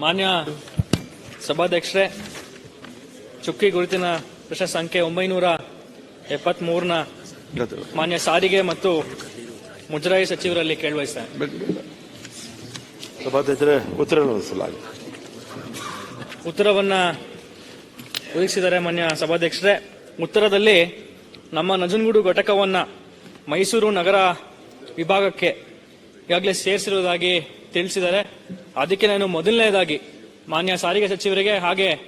ಮಾನ್ಯ ಸಭಾಧ್ಯಕ್ಷರೇ ಚುಕ್ಕಿ ಗುರುತಿನ ಪ್ರಶ್ನೆ ಸಂಖ್ಯೆ ಒಂಬೈನೂರ ಎಪ್ಪತ್ಮೂರನ ಮಾನ್ಯ ಸಾರಿಗೆ ಮತ್ತು ಮುಜರಾಯಿ ಸಚಿವರಲ್ಲಿ ಕೇಳಬಯಸ್ತೇನೆ ಸಭಾಧ್ಯಕ್ಷರೇ ಉತ್ತರ ಉತ್ತರವನ್ನ ಒದಗಿಸಿದ್ದಾರೆ ಮಾನ್ಯ ಸಭಾಧ್ಯಕ್ಷರೇ ಉತ್ತರದಲ್ಲಿ ನಮ್ಮ ನಂಜನಗೂಡು ಘಟಕವನ್ನ ಮೈಸೂರು ನಗರ ವಿಭಾಗಕ್ಕೆ ಈಗಾಗಲೇ ಸೇರಿಸಿರುವುದಾಗಿ ತಿಳಿಸಿದ್ದಾರೆ ಅದಕ್ಕೆ ನಾನು ಮೊದಲನೇದಾಗಿ ಮಾನ್ಯ ಸಾರಿಗೆ ಸಚಿವರಿಗೆ ಹಾಗೆ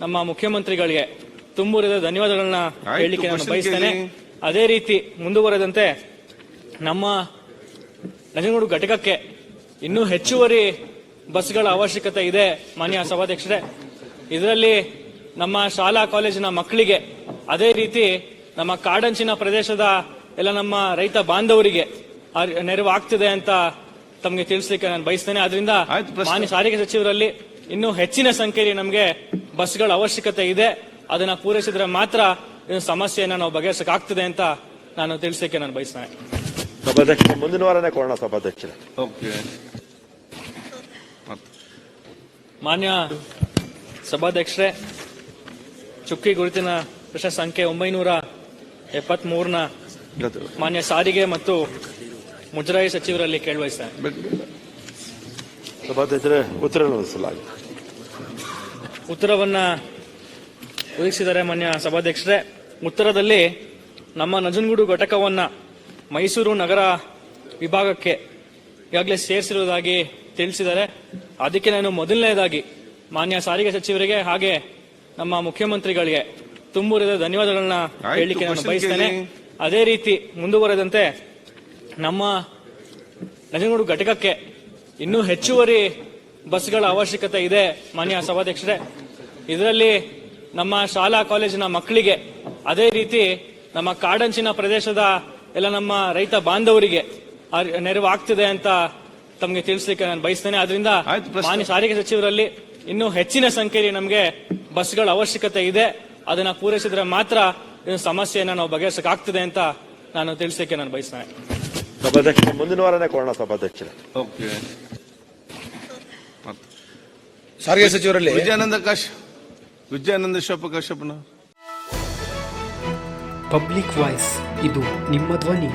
ನಮ್ಮ ಮುಖ್ಯಮಂತ್ರಿಗಳಿಗೆ ತುಂಬುರಿದ ಧನ್ಯವಾದಗಳನ್ನ ಹೇಳಲಿಕ್ಕೆ ನಾನು ಬಯಸ್ತೇನೆ. ಅದೇ ರೀತಿ ಮುಂದುವರೆದಂತೆ ನಮ್ಮ ನಂಜನಗೂಡು ಘಟಕಕ್ಕೆ ಇನ್ನೂ ಹೆಚ್ಚುವರಿ ಬಸ್ಗಳ ಅವಶ್ಯಕತೆ ಇದೆ ಮಾನ್ಯ ಸಭಾಧ್ಯಕ್ಷರೇ. ಇದರಲ್ಲಿ ನಮ್ಮ ಶಾಲಾ ಕಾಲೇಜಿನ ಮಕ್ಕಳಿಗೆ ಅದೇ ರೀತಿ ನಮ್ಮ ಕಾಡಂಚಿನ ಪ್ರದೇಶದ ಎಲ್ಲ ನಮ್ಮ ರೈತ ಬಾಂಧವರಿಗೆ ನೆರವಾಗ್ತಿದೆ ನೆರವು ಆಗ್ತಿದೆ ಅಂತ ತಮಗೆ ತಿಳಿಸ್ಲಿಕ್ಕೆ ನಾನು ಬಯಸ್ತೇನೆ. ಅದರಿಂದ ಮಾನ್ಯ ಸಾರಿಗೆ ಸಚಿವರಲ್ಲಿ ಇನ್ನೂ ಹೆಚ್ಚಿನ ಸಂಖ್ಯೆಯಲ್ಲಿ ನಮಗೆ ಬಸ್ಗಳ ಅವಶ್ಯಕತೆ ಇದೆ. ಅದನ್ನ ಪೂರೈಸಿದ್ರೆ ಮಾತ್ರ ಈ ಸಮಸ್ಯೆಯನ್ನ ನಾವು ಬಗೆಹರಿಸಕ್ಕಾಗ್ತದೆ ಅಂತ ನಾನು ತಿಳಿಸಲಿಕ್ಕೆ ನಾನು ಬಯಸ್ತೇನೆ. ಸಭಾಧ್ಯಕ್ಷ ಮುಂದಿನ ವಾರನೇ ಕೊಡೋಣ ಸಭಾಧ್ಯಕ್ಷರೇ. ಓಕೆ. ಮಾನ್ಯ ಸಭಾಧ್ಯಕ್ಷರೇ ಚುಕ್ಕಿ ಗುರುತಿನ ಪ್ರಶ್ನೆ ಸಂಖ್ಯೆ ಒಂಬೈನೂರ ಎಪ್ಪತ್ಮೂರನ ಮಾನ್ಯ ಸಾರಿಗೆ ಮತ್ತು ಮುಜರಾಯಿ ಸಚಿವರಲ್ಲಿ ಕೇಳಬಯಸ್ತೇನೆ ಸಭಾಧ್ಯಕ್ಷರೇ ಉತ್ತರ ಉತ್ತರವನ್ನ ಒದಗಿಸಿದ್ದಾರೆ ಮಾನ್ಯ ಸಭಾಧ್ಯಕ್ಷರೇ ಉತ್ತರದಲ್ಲಿ ನಮ್ಮ ನಂಜನಗೂಡು ಘಟಕವನ್ನ ಮೈಸೂರು ನಗರ ವಿಭಾಗಕ್ಕೆ ಈಗಾಗಲೇ ಸೇರಿಸಿರುವುದಾಗಿ ತಿಳಿಸಿದ್ದಾರೆ ಅದಕ್ಕೆ ನಾನು ಮೊದಲನೇದಾಗಿ ಮಾನ್ಯ ಸಾರಿಗೆ ಸಚಿವರಿಗೆ ಹಾಗೆ ನಮ್ಮ ಮುಖ್ಯಮಂತ್ರಿಗಳಿಗೆ ತುಂಬುರಿದ ಧನ್ಯವಾದಗಳನ್ನ ಹೇಳಿಕೆ ಹೇಳಲಿಕ್ಕೆ ನಾನು ಬಯಸ್ತೇನೆ. ಅದೇ ರೀತಿ ಮುಂದುವರೆದಂತೆ ನಮ್ಮ ನಂಜನಗೂಡು ಘಟಕಕ್ಕೆ ಇನ್ನೂ ಹೆಚ್ಚುವರಿ ಬಸ್ಗಳ ಅವಶ್ಯಕತೆ ಇದೆ ಮಾನ್ಯ ಸಭಾಧ್ಯಕ್ಷರೇ. ಇದರಲ್ಲಿ ನಮ್ಮ ಶಾಲಾ ಕಾಲೇಜಿನ ಮಕ್ಕಳಿಗೆ ಅದೇ ರೀತಿ ನಮ್ಮ ಕಾಡಂಚಿನ ಪ್ರದೇಶದ ಎಲ್ಲ ನಮ್ಮ ರೈತ ಬಾಂಧವರಿಗೆ ನೆರವು ಆಗ್ತಿದೆ ಅಂತ ತಮಗೆ ತಿಳಿಸ್ಲಿಕ್ಕೆ ನಾನು ಬಯಸ್ತೇನೆ. ಅದರಿಂದ. ಮಾನ್ಯ ಸಾರಿಗೆ ಸಚಿವರಲ್ಲಿ ಇನ್ನೂ ಹೆಚ್ಚಿನ ಸಂಖ್ಯೆಯಲ್ಲಿ ನಮಗೆ ಬಸ್ಗಳ ಅವಶ್ಯಕತೆ ಇದೆ. ಅದನ್ನ ಪೂರೈಸಿದ್ರೆ ಮಾತ್ರ ಸಮಸ್ಯೆಯನ್ನ ನಾವು ಬಗೆಹರಿಸಕ್ಕಾಗ್ತದೆ ಅಂತ ನಾನು ತಿಳಿಸಲಿಕ್ಕೆ ನಾನು ಬಯಸ್ತೇನೆ. ಸಭಾಧ್ಯಕ್ಷ ಮುಂದಿನ ವಾರನೇ ಕೊಡೋಣ ಸಭಾಧ್ಯಕ್ಷರ. ಓಕೆ. ಸಾರಿಗೆ ಸಚಿವರಲ್ಲಿ ವಿಜಯಾನಂದ ಕಾಶ್ ವಿಜಯಾನಂದ ಶೋಪ ಕಾಶ್ಯಪನ. ಪಬ್ಲಿಕ್ ವಾಯ್ಸ್ ಇದು ನಿಮ್ಮ ಧ್ವನಿ.